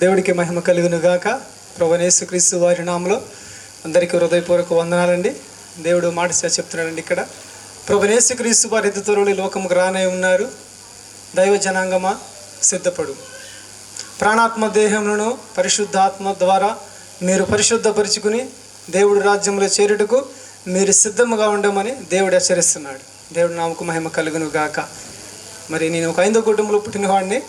దేవుడికి మహిమ కలుగును గాక ప్రభనేసు క్రీస్తు వారి నామలో అందరికీ హృదయపూర్వక వందనాలండి. దేవుడు మాట చెప్తున్నాడండి ఇక్కడ. ప్రభనేసు క్రీస్తు వారి ఎద్దు లోకముకు రానే ఉన్నారు. దైవ జనాంగమా సిద్ధపడు. ప్రాణాత్మ దేహములను పరిశుద్ధాత్మ ద్వారా మీరు పరిశుద్ధపరుచుకుని దేవుడు రాజ్యంలో చేరుటకు మీరు సిద్ధముగా ఉండమని దేవుడు హెచ్చరిస్తున్నాడు. దేవుడు నామకు మహిమ కలుగును గాక మరి నేను ఒక ఐదో కుటుంబంలో పుట్టినవాడిని.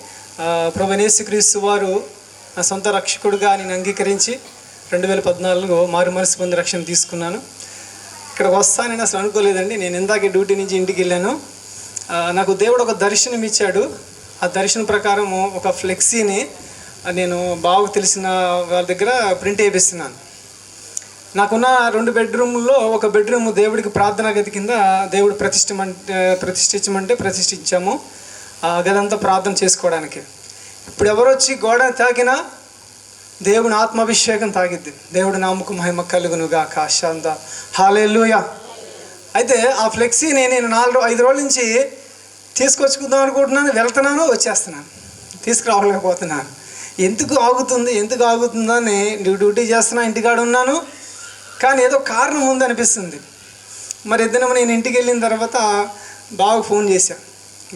ప్రభనేసు క్రీస్తు వారు నా సొంత రక్షకుడుగా నేను అంగీకరించి రెండు వేల పద్నాలుగులో మారు మనసు పొంది రక్షణ తీసుకున్నాను. ఇక్కడికి వస్తానని అసలు అనుకోలేదండి. నేను ఇందాకే డ్యూటీ నుంచి ఇంటికి వెళ్ళాను. నాకు దేవుడు ఒక దర్శనం ఇచ్చాడు. ఆ దర్శనం ప్రకారము ఒక ఫ్లెక్సీని నేను బాగా తెలిసిన వాళ్ళ దగ్గర ప్రింట్ వేపిస్తున్నాను నాకున్న రెండు బెడ్రూమ్లో ఒక బెడ్రూమ్ దేవుడికి ప్రార్థనా గది కింద దేవుడు ప్రతిష్టమంటే ప్రతిష్ఠించమంటే ప్రతిష్ఠించాము. ఆ గదంతా ప్రార్థన చేసుకోవడానికి. ఇప్పుడు ఎవరొచ్చి గోడ తాగినా దేవుని ఆత్మాభిషేకం తాగిద్ది. దేవుడి నామకు మహిమ కలుగునుగా కాశాంత హాలేలుయ. అయితే ఆ ఫ్లెక్సీని నేను నాలుగు ఐదు రోజుల నుంచి తీసుకొచ్చుకుందాం అనుకుంటున్నాను వెళ్తున్నాను వచ్చేస్తున్నాను. తీసుకురావలేకపోతున్నాను. ఎందుకు ఆగుతుంది ఎందుకు ఆగుతుందని డ్యూటీ చేస్తున్నా ఇంటికాడ ఉన్నాను. కానీ ఏదో కారణం ఉంది అనిపిస్తుంది. మరి ఇద్దరం నేను ఇంటికి వెళ్ళిన తర్వాత బాగా ఫోన్ చేశాను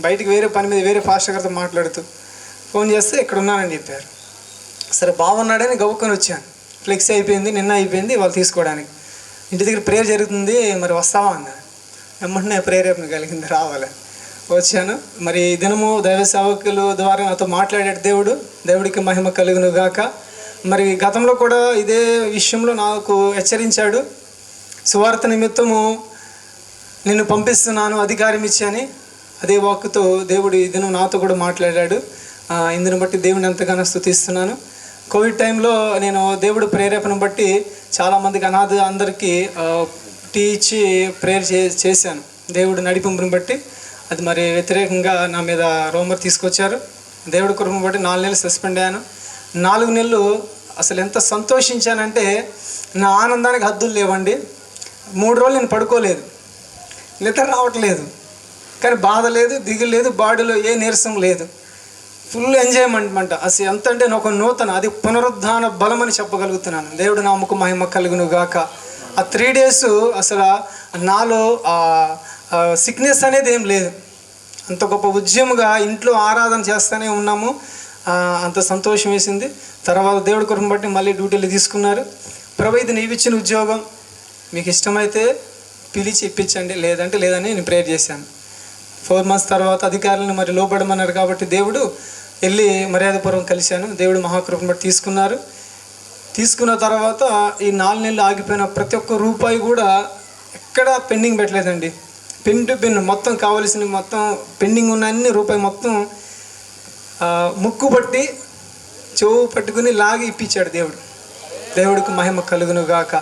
బయటికి వేరే పని మీద వేరే ఫాస్ట్ గారితో మాట్లాడుతూ ఫోన్ చేస్తే ఇక్కడ ఉన్నానని చెప్పారు సరే బాగున్నాడని గవ్వుకొని వచ్చాను. ఫ్లెక్స్ అయిపోయింది నిన్న అయిపోయింది వాళ్ళు తీసుకోవడానికి. ఇంటి దగ్గర ప్రేయర్ జరుగుతుంది మరి వస్తావా అన్నా వెంటనే ప్రేరేపణ కలిగింది రావాలి. వచ్చాను. మరి దినము దైవ సేవకుల ద్వారా నాతో మాట్లాడాడు దేవుడు. దేవుడికి మహిమ కలుగును గాక. మరి గతంలో కూడా ఇదే విషయంలో నాకు హెచ్చరించాడు. సువార్త నిమిత్తము నిన్ను పంపిస్తున్నాను అధికారం ఇచ్చాని. అదే వాక్కుతో దేవుడు ఈ దినం నాతో కూడా మాట్లాడాడు. ఇందుని బట్టి దేవుని ఎంతగానో స్థుతిస్తున్నాను. కోవిడ్ టైంలో నేను దేవుడు ప్రేరేపణ బట్టి చాలామందికి అనాథ అందరికీ టీ ఇచ్చి ప్రేయర్ చే చేశాను. దేవుడు నడిపింపుని బట్టి అది మరి వ్యతిరేకంగా నా మీద రోమర్ తీసుకొచ్చారు. దేవుడి కృపను బట్టి నాలుగు నెలలు సస్పెండ్ అయ్యాను. నాలుగు నెలలు అసలు ఎంత సంతోషించానంటే నా ఆనందానికి హద్దులు లేవండి. మూడు రోజులు నేను పడుకోలేదు. నిద్ర రావట్లేదు. కానీ బాధ లేదు దిగులు లేదు బాడీలో ఏ నీరసం లేదు. ఫుల్ ఎంజాయ్మెంట్ అంట అసలు ఎంత అంటే ఒక నూతన అది పునరుద్ధాన బలం అని చెప్పగలుగుతున్నాను. దేవుడు నామకు మహిమ కలుగును గాక ఆ త్రీ డేస్ అసలు నాలో సిక్నెస్ అనేది ఏం లేదు. అంత గొప్ప ఉద్యముగా ఇంట్లో ఆరాధన చేస్తూనే ఉన్నాము. అంత సంతోషం వేసింది. తర్వాత దేవుడి కృపను బట్టి మళ్ళీ డ్యూటీలు తీసుకున్నారు. ప్రభు ఇది నీవు ఇచ్చిన ఉద్యోగం. మీకు ఇష్టమైతే పిలిచి ఇప్పించండి. లేదంటే లేదని నేను ప్రేయర్ చేశాను. ఫోర్ మంత్స్ తర్వాత అధికారులను మరి లోపడమన్నారు కాబట్టి దేవుడు వెళ్ళి మర్యాదపూర్వం కలిశాను. దేవుడు మహాకృపను బట్టి తీసుకున్నారు. తీసుకున్న తర్వాత ఈ నాలుగు నెలలు ఆగిపోయిన ప్రతి ఒక్క రూపాయి కూడా ఎక్కడ పెండింగ్ పెట్టలేదండి. పెన్ టు పెన్ మొత్తం కావలసిన మొత్తం పెండింగ్ ఉన్న అన్ని రూపాయి మొత్తం ముక్కు పట్టి చెవు పట్టుకుని లాగి ఇప్పించాడు దేవుడు. దేవుడికి మహిమ కలుగును గాక.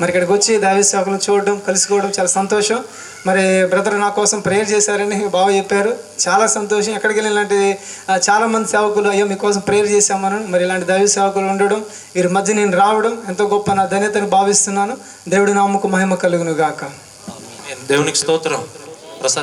మరి ఇక్కడికి వచ్చి దైవ సేవకులను చూడడం కలుసుకోవడం చాలా సంతోషం. మరి బ్రదర్ నా కోసం ప్రేయర్ చేశారని బాగా చెప్పారు. చాలా సంతోషం. ఎక్కడికి వెళ్ళిన ఇలాంటి చాలామంది సేవకులు అయ్యో మీకోసం ప్రేయర్ చేశామని మరి ఇలాంటి దైవ సేవకులు ఉండడం వీరి మధ్య నేను రావడం ఎంతో గొప్ప నా ధన్యతను భావిస్తున్నాను. దేవుడి నామకు మహిమ కలుగును గాక దేవునికి స్తోత్రం.